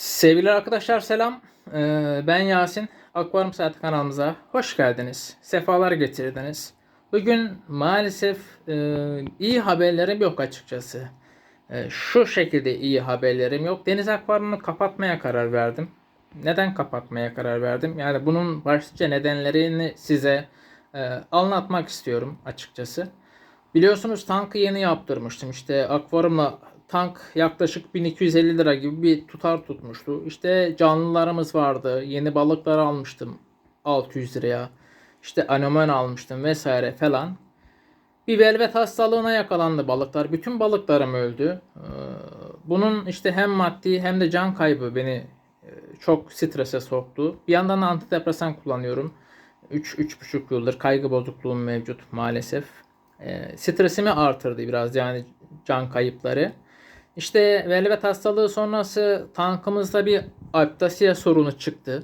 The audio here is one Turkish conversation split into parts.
Sevgili arkadaşlar selam. Ee, ben Yasin. Akvaryum Saati kanalımıza hoş geldiniz. Sefalar getirdiniz. Bugün maalesef e, iyi haberlerim yok açıkçası. E, şu şekilde iyi haberlerim yok. Deniz akvaryumunu kapatmaya karar verdim. Neden kapatmaya karar verdim? Yani bunun başlıca nedenlerini size e, anlatmak istiyorum açıkçası. Biliyorsunuz tankı yeni yaptırmıştım. İşte akvaryumla tank yaklaşık 1250 lira gibi bir tutar tutmuştu. İşte canlılarımız vardı. Yeni balıklar almıştım 600 liraya. İşte anemonen almıştım vesaire falan. Bir velvet hastalığına yakalandı balıklar. Bütün balıklarım öldü. Ee, Bunun işte hem maddi hem de can kaybı beni e, çok strese soktu. Bir yandan da antidepresan kullanıyorum. 3-3,5 yıldır kaygı bozukluğum mevcut maalesef. Ee, Stresimi artırdı biraz yani can kayıpları. İşte velvet hastalığı sonrası tankımızda bir aptasiya sorunu çıktı.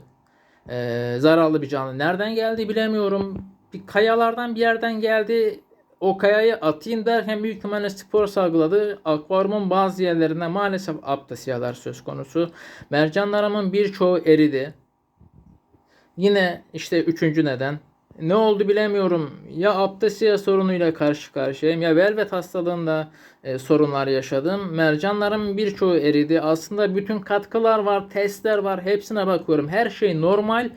Ee, zararlı bir canlı. Nereden geldi bilemiyorum. Bir kayalardan bir yerden geldi. O kayayı atayım derken büyük ihtimalle spor salgıladı. Akvaryumun bazı yerlerinde maalesef aptasiyalar söz konusu. Mercanlarımın birçoğu eridi. Yine işte üçüncü neden. Ne oldu bilemiyorum. Ya aptasiya sorunuyla karşı karşıyayım ya velvet hastalığında e, sorunlar yaşadım. Mercanlarım birçoğu eridi. Aslında bütün katkılar var, testler var. Hepsine bakıyorum. Her şey normal.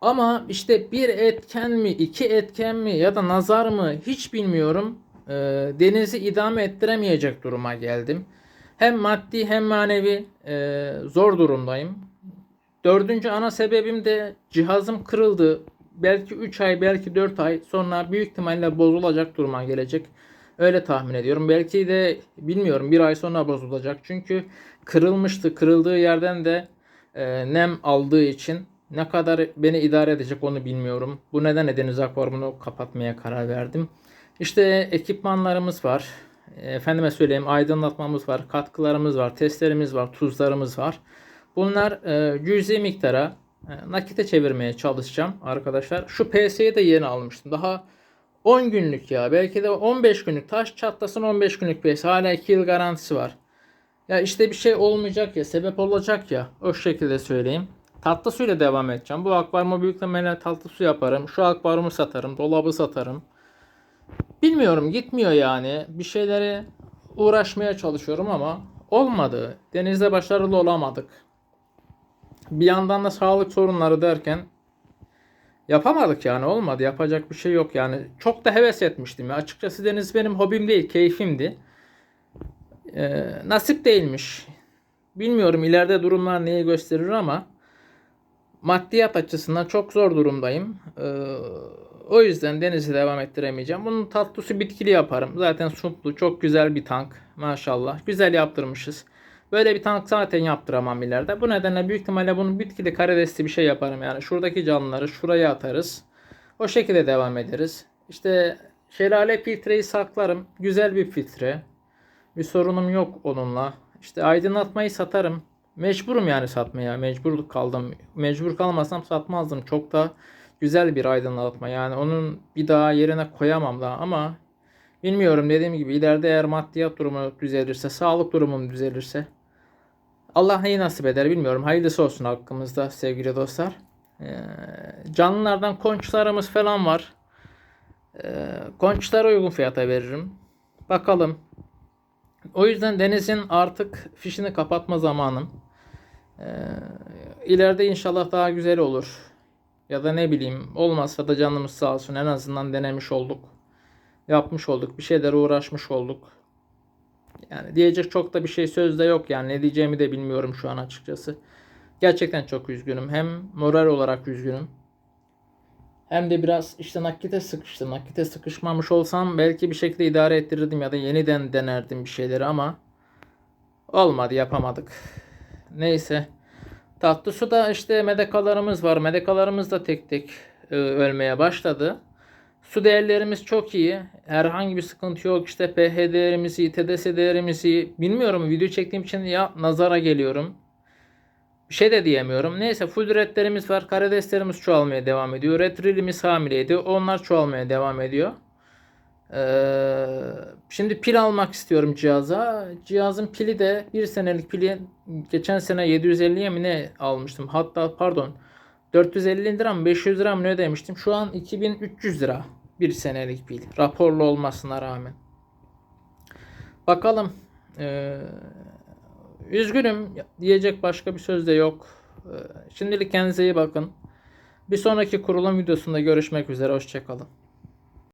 Ama işte bir etken mi, iki etken mi ya da nazar mı hiç bilmiyorum. E, denizi idame ettiremeyecek duruma geldim. Hem maddi hem manevi e, zor durumdayım. Dördüncü ana sebebim de cihazım kırıldı. Belki 3 ay belki 4 ay sonra büyük ihtimalle bozulacak duruma gelecek. Öyle tahmin ediyorum. Belki de bilmiyorum bir ay sonra bozulacak. Çünkü kırılmıştı. Kırıldığı yerden de e, nem aldığı için ne kadar beni idare edecek onu bilmiyorum. Bu nedenle deniz akvaryumunu kapatmaya karar verdim. İşte ekipmanlarımız var. Efendime söyleyeyim aydınlatmamız var, katkılarımız var, testlerimiz var, tuzlarımız var. Bunlar e, cüzi miktara nakite çevirmeye çalışacağım arkadaşlar. Şu PS'yi de yeni almıştım. Daha 10 günlük ya. Belki de 15 günlük. Taş çatlasın 15 günlük PS. Hala 2 yıl garantisi var. Ya işte bir şey olmayacak ya. Sebep olacak ya. O şekilde söyleyeyim. Tatlı suyla devam edeceğim. Bu akvaryuma büyük ihtimalle tatlı su yaparım. Şu akvaryumu satarım. Dolabı satarım. Bilmiyorum gitmiyor yani. Bir şeyleri uğraşmaya çalışıyorum ama olmadı. Denizde başarılı olamadık. Bir yandan da sağlık sorunları derken yapamadık yani olmadı. Yapacak bir şey yok yani. Çok da heves etmiştim. Ya. Açıkçası deniz benim hobim değil, keyfimdi. Ee, nasip değilmiş. Bilmiyorum ileride durumlar neyi gösterir ama maddiyat açısından çok zor durumdayım. Ee, o yüzden denizi devam ettiremeyeceğim. Bunun tatlısı bitkili yaparım. Zaten suplu, çok güzel bir tank. Maşallah. Güzel yaptırmışız. Böyle bir tank zaten yaptıramam ileride. Bu nedenle büyük ihtimalle bunu bitkili karidesli bir şey yaparım. Yani şuradaki canlıları şuraya atarız. O şekilde devam ederiz. İşte şelale filtreyi saklarım. Güzel bir filtre. Bir sorunum yok onunla. İşte aydınlatmayı satarım. Mecburum yani satmaya. Mecbur kaldım. Mecbur kalmasam satmazdım. Çok da güzel bir aydınlatma. Yani onun bir daha yerine koyamam daha ama bilmiyorum dediğim gibi ileride eğer maddiyat durumu düzelirse, sağlık durumum düzelirse Allah neyi nasip eder bilmiyorum. Hayırlısı olsun hakkımızda sevgili dostlar. Ee, canlılardan konçlarımız falan var. Ee, konçlara uygun fiyata veririm. Bakalım. O yüzden denizin artık fişini kapatma zamanım. Ee, ileride inşallah daha güzel olur. Ya da ne bileyim olmazsa da canımız sağ olsun en azından denemiş olduk. Yapmış olduk. Bir şeylere uğraşmış olduk. Yani diyecek çok da bir şey sözde yok yani ne diyeceğimi de bilmiyorum şu an açıkçası. Gerçekten çok üzgünüm. Hem moral olarak üzgünüm. Hem de biraz işte nakite sıkıştım. Nakite sıkışmamış olsam belki bir şekilde idare ettirirdim ya da yeniden denerdim bir şeyleri ama olmadı yapamadık. Neyse. Tatlı suda işte medekalarımız var. Medekalarımız da tek tek e, ölmeye başladı. Su değerlerimiz çok iyi. Herhangi bir sıkıntı yok. İşte pH değerimiz iyi, TDS değerimiz iyi. Bilmiyorum video çektiğim için ya nazara geliyorum. Bir şey de diyemiyorum. Neyse full redlerimiz var. Karideslerimiz çoğalmaya devam ediyor. Retrilimiz hamileydi. Onlar çoğalmaya devam ediyor. Ee, şimdi pil almak istiyorum cihaza. Cihazın pili de bir senelik pili geçen sene 750'ye mi ne almıştım. Hatta pardon 450 lira mı 500 lira mı ne ödemiştim. Şu an 2300 lira bir senelik pil. Raporlu olmasına rağmen. Bakalım. Ee, üzgünüm diyecek başka bir söz de yok. Ee, şimdilik kendinize iyi bakın. Bir sonraki kurulum videosunda görüşmek üzere. Hoşçakalın.